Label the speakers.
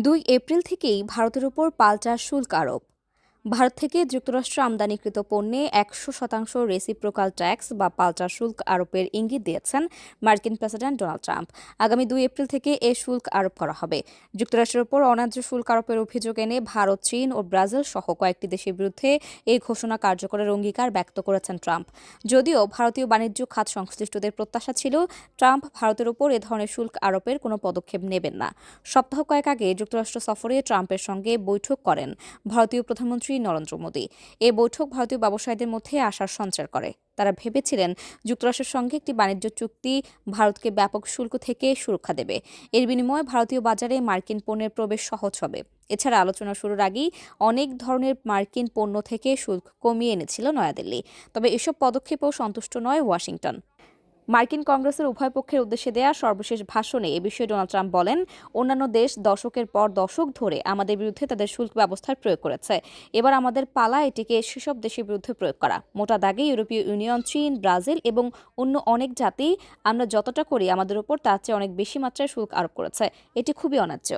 Speaker 1: দুই এপ্রিল থেকেই ভারতের উপর পাল্টা শুল্ক আরোপ। ভারত থেকে যুক্তরাষ্ট্র আমদানিকৃত পণ্যে একশো শতাংশ রেসিপ্রোকাল ট্যাক্স বা পাল্টা শুল্ক আরোপের ইঙ্গিত দিয়েছেন মার্কিন প্রেসিডেন্ট ডোনাল্ড ট্রাম্প। আগামী দুই এপ্রিল থেকে এ শুল্ক আরোপ করা হবে। যুক্তরাষ্ট্রের ওপর অন্যায্য শুল্ক আরোপের অভিযোগ এনে ভারত, চীন ও ব্রাজিল সহ কয়েকটি দেশের বিরুদ্ধে এই ঘোষণা কার্যকরের অঙ্গীকার ব্যক্ত করেছেন ট্রাম্প। যদিও ভারতীয় বাণিজ্য খাত সংশ্লিষ্টদের প্রত্যাশা ছিল, ট্রাম্প ভারতের ওপর এ ধরনের শুল্ক আরোপের কোনো পদক্ষেপ নেবেন না। সপ্তাহ কয়েক আগে যুক্তরাষ্ট্র সফরে ট্রাম্পের সঙ্গে বৈঠক করেন ভারতীয় প্রধানমন্ত্রী নরেন্দ্র মোদী। এ বৈঠক ভারতীয় ব্যবসায়ীদের মধ্যে আশার সঞ্চার করে। তারা ভেবেছিলেন যুক্তরাষ্ট্রের সঙ্গে একটি বাণিজ্য চুক্তি ভারতকে ব্যাপক শুল্ক থেকে সুরক্ষা দেবে। এর বিনিময়ে ভারতীয় বাজারে মার্কিন পণ্যের প্রবেশ সহজ হবে। এছাড়া আলোচনা শুরুর আগেই অনেক ধরনের মার্কিন পণ্য থেকে শুল্ক কমিয়ে এনেছিল নয়াদিল্লি। তবে এসব পদক্ষেপেও সন্তুষ্ট নয় ওয়াশিংটন। মার্কিন কংগ্রেসের উভয় পক্ষের উদ্দেশ্যে দেয়া সর্বশেষ ভাষণে এ বিষয়ে ডোনাল্ড ট্রাম্প বলেন, অন্যান্য দেশ দশকের পর দশক ধরে আমাদের বিরুদ্ধে তাদের শুল্ক ব্যবস্থার প্রয়োগ করেছে। এবার আমাদের পালা এটিকে সেসব দেশের বিরুদ্ধে প্রয়োগ করা। মোটা দাগে ইউরোপীয় ইউনিয়ন, চীন, ব্রাজিল এবং অন্য অনেক জাতি আমরা যতটা করি আমাদের উপর তার চেয়ে অনেক বেশি মাত্রায় শুল্ক আরোপ করেছে। এটি খুবই অন্যায্য।